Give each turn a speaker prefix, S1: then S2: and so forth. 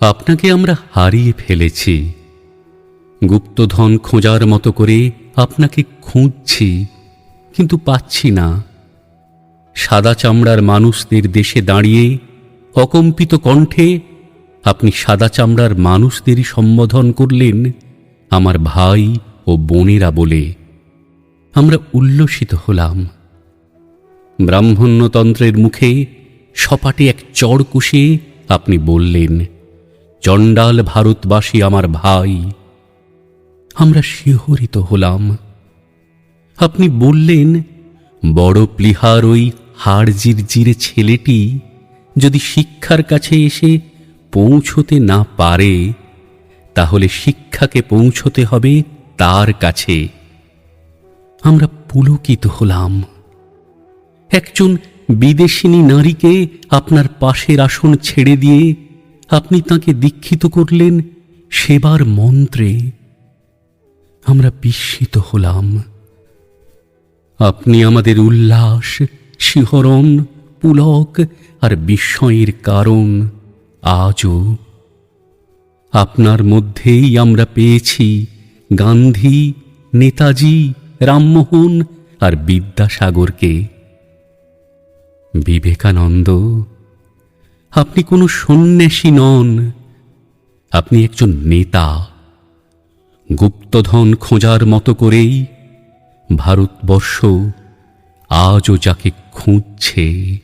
S1: আপনাকে আমরা হারিয়ে ফেলেছি। গুপ্তধন খোঁজার মতো করে আপনাকে খুঁজছি, কিন্তু পাচ্ছি না। সাদা চামড়ার মানুষদের দেশে দাঁড়িয়ে অকম্পিত কণ্ঠে আপনি সাদা চামড়ার মানুষদেরই সম্বোধন করলেন আমার ভাই ও বোনেরা বলে। আমরা উল্লসিত হলাম। ব্রাহ্মণ্যতন্ত্রের মুখে সপাটে এক চড় কুশে আপনি বললেন চণ্ডাল ভারতবাসী আমার ভাই, আমরা শিহরিত হলাম। আপনি বললেন, বড় প্লিহার ওই হাড়জির জিরে ছেলেটি যদি শিক্ষার কাছে এসে পৌঁছতে না পারে, তাহলে শিক্ষাকে পৌঁছতে হবে তার কাছে। আমরা পুলকিত হলাম। একজন বিদেশিনী নারীকে আপনার পাশের আসন ছেড়ে দিয়ে আপনি তাকে দীক্ষিত করলেন সেবার মন্ত্রে। আমরা বিস্মিত হলাম। আপনি আমাদের উল্লাস, শিহরণ, পুলক আর বিস্ময়ের কারণ আজও। আপনার মধ্যেই আমরা পেয়েছি গান্ধী, নেতাজি, রামমোহন আর বিদ্যাসাগরকে। বিবেকানন্দ আপনি কোনো সন্ন্যাসী নন। আপনি একজন নেতা। গুপ্তধন খোঁজার মতো করেই ভারতবর্ষ আজও যাকে খুঁজছে।